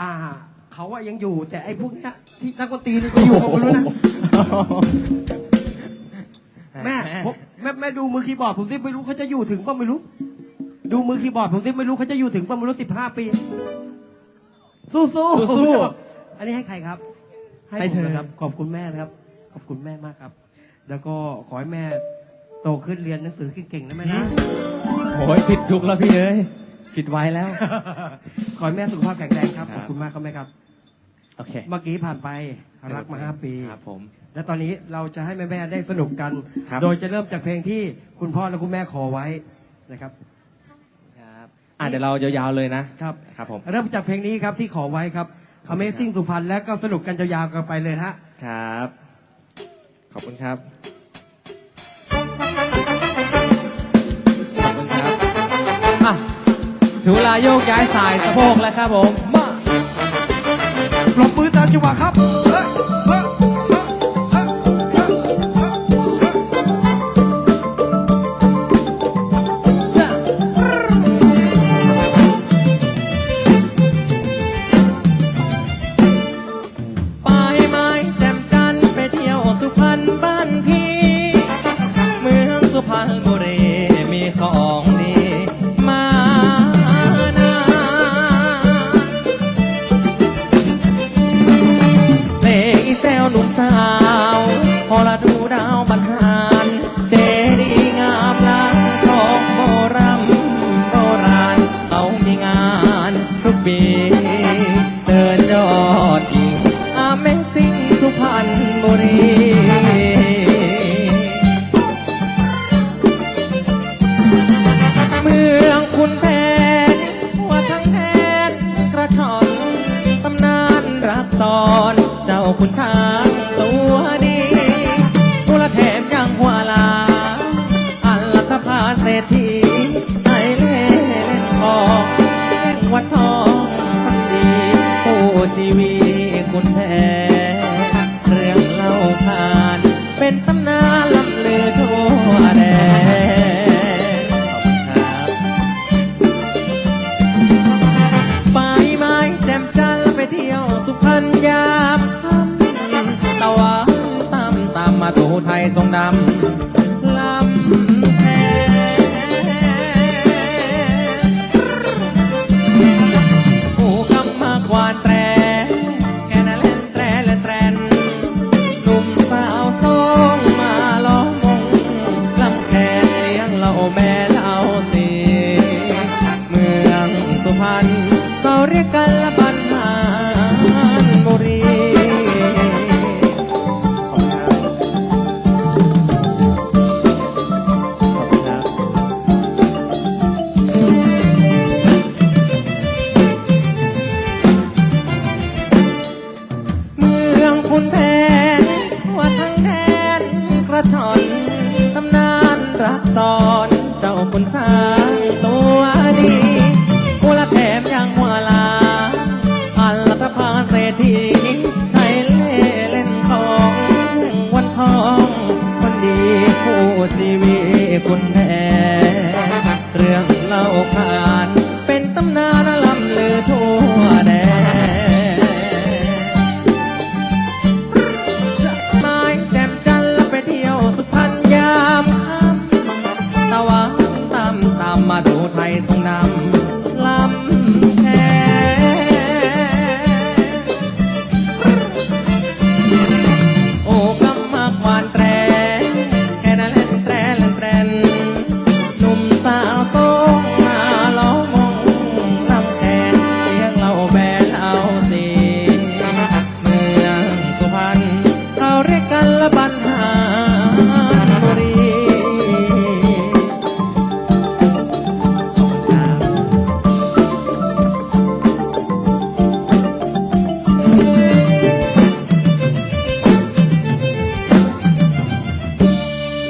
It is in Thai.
อ่า เขาว่ายังอยู่แต่ไอ้พวกเนี้ยที่นักดนตรีนี่จะอยู่ผมไม่รู้นะแม่ผมแม่แม่ดูมือคีย์บอร์ดผมสิไม่รู้เขาจะอยู่ถึงป่ะไม่รู้ ดูมือคีย์บอร์ดผมสิไม่รู้เขาจะอยู่ถึงป่ะไม่รู้สิบห้าปี สู้สู้สู้อันนี้ให้ใครครับ ให้ผมเธอนะครับ ขอบคุณแม่นะครับ ขอบคุณแม่มากครับ แล้วก็ขอให้แม่โตขึ้นเรียนหนังสือเก่งๆนะแม่นะ โอ้ยผิดยุคแล้วพี่เอ้ย ผิดไว้แล้ว ขอให้แม่สุขภาพแข็งแรงครับคขรับอบคุณมากครับแม่ครับ โอเค เมื่อกี้ผ่านไปรักมาห้าปี ครับผม และตอนนี้เราจะให้แม่ๆได้สนุกกัน ครับ โดยจะเริ่มจากเพลงที่คุณพ่อและคุณแม่ขอไว้นะครับ ครับอะเดี๋ยวเรายาวๆเลยนะ ครับครับผม เริ่มจากเพลงนี้ครับที่ขอไว้ครับ Amazing สุพรรณและก็สนุกกันยาวๆกันไปเลยฮะ ครับ ขอบคุณครับขอบ ถึงเวลาโยกย้ายสายสะโพกแล้วครับผมมาปรบมือตามจังหวะครับ ละดูดาวบันหารเจดีย์งามล้างของโบราณโบราณเขามีงานทุกปีเดินยอดอีกอาเมซิ่งสุพรรณบุรีเมืองคุณแผนว่าทั้งแทนกระชอนตำนานรักซ้อนเจ้าคุณช้า พรรณยามตะวันตามตามมาถูไทยทรงดำลำแพผู้กำมาควานแตรแกน่ะเลนแตรเล่นแตรนหนุ่มสาวสองมาล้อมวงลำแคนเลี้ยงเหล่าแม่ นยังหัวลาอัลตภาเศรษฐีใช้เล่เล่นทองวันทอง คนดีผู้ชีวิตคนแท้เรื่องเล่าผ่านเป็นตำนานลำลือทั่วแดนไม้แจ่มจันและไปเที่ยวสุพรรณยามค่ำตะวันตามตามมาดูไทยทรงนำ